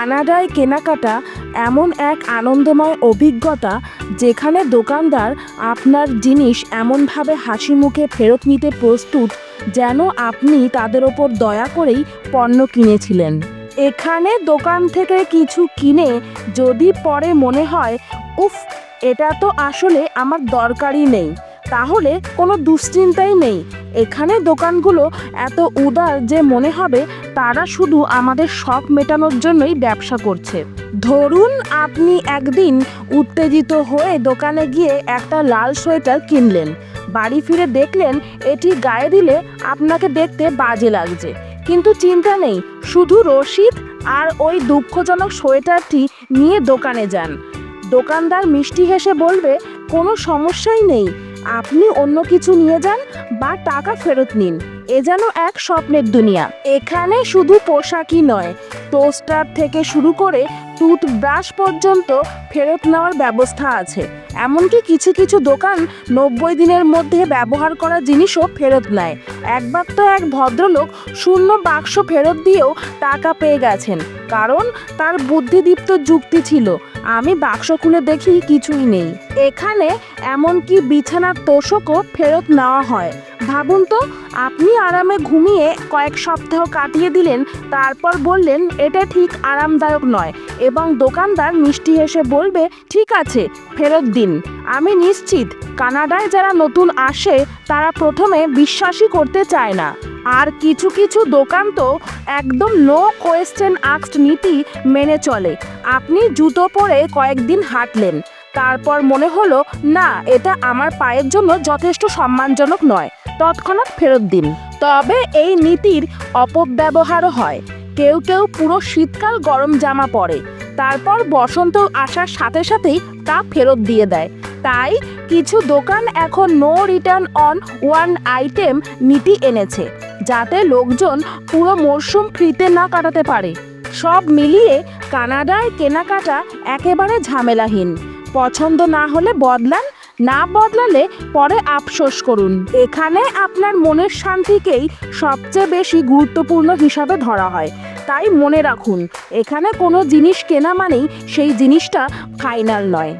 কানাডায় কেনাকাটা এমন এক আনন্দময় অভিজ্ঞতা যেখানে দোকানদার আপনার জিনিস এমনভাবে হাসি মুখে ফেরত নিতে প্রস্তুত যেন আপনি তাদের ওপর দয়া করেই পণ্য কিনেছিলেন। এখানে দোকান থেকে কিছু কিনে যদি পরে মনে হয়, উফ, এটা তো আসলে আমার দরকারই নেই। তাহলে কোনো দুশ্চিন্তাই নেই। এখানে দোকানগুলো এত উদার যে মনে হবে, তারা শুধু আমাদের শখ মেটানোর জন্যই ব্যবসা করছে। ধরুন আপনি একদিন উত্তেজিত হয়ে দোকানে গিয়ে একটা লাল সোয়েটার কিনলেন। বাড়ি ফিরে দেখলেন, এটি গায়ে দিলে আপনাকে দেখতে বাজে লাগছে। কিন্তু চিন্তা নেই, শুধু রসিদ আর ওই দুঃখজনক সোয়েটারটি নিয়ে দোকানে যান। দোকানদার মিষ্টি হেসে বলবে, কোনো সমস্যাই নেই। আপনি অন্য কিছু নিয়ে যান বা টাকা ফেরত নিন। এ যেন এক স্বপ্নের দুনিয়া। এখানে শুধু পোশাকই নয় টোস্টার থেকে শুরু করে টুথব্রাশ পর্যন্ত ফেরত নেওয়ার ব্যবস্থা আছে। এমনকি কিছু কিছু দোকান নব্বই দিনের মধ্যে ব্যবহার করা জিনিসও ফেরত নেয়। একবার তো এক ভদ্রলোক শূন্য বাক্স ফেরত দিয়েও টাকা পেয়ে গেছেন, কারণ তার বুদ্ধিদীপ্ত যুক্তি ছিল, আমি বাক্স খুলে দেখি কিছুই নেই। এখানে এমনকি বিছানার তোষকও ফেরত নেওয়া হয়। ভাবুন তো, আপনি আরামে ঘুমিয়ে কয়েক সপ্তাহ কাটিয়ে দিলেন, তারপর বললেন, এটা ঠিক আরামদায়ক নয়। এবং দোকানদার মিষ্টি হেসে বলবে, ঠিক আছে, ফেরত দিন। আমি নিশ্চিত, কানাডায় যারা নতুন আসে, তারা প্রথমে বিশ্বাসই করতে চায় না। আর কিছু কিছু দোকান তো একদম নো কোয়েশ্চেন আক্সড নীতি মেনে চলে। আপনি জুতো পরে কয়েকদিন হাঁটলেন। তারপর মনে হলো, না, এটা আমার পায়ের জন্য যথেষ্ট সম্মানজনক নয়। তৎক্ষণাৎ ফেরত দিন। তবে এই নীতির অপব্যবহারও হয়। কেউ কেউ পুরো শীতকাল গরম জামা পরে। তারপর বসন্ত আসার সাথে সাথেই তা ফেরত দিয়ে দেয়। তাই কিছু দোকান এখন no return on one item নীতি এনেছে, যাতে লোকজন পুরো মরশুম ফ্রিতে না কাটাতে পারে। সব মিলিয়ে কানাডায় কেনাকাটা একেবারে ঝামেলাহীন। পছন্দ না হলে বদলান না বদলালে পরে আফসোস করুন। এখানে আপনার মনের শান্তিকেই সবচেয়ে বেশি গুরুত্বপূর্ণ হিসাবে ধরা হয়। তাই মনে রাখুন, এখানে কোনো জিনিস কেনা মানেই সেই জিনিসটা ফাইনাল নয়।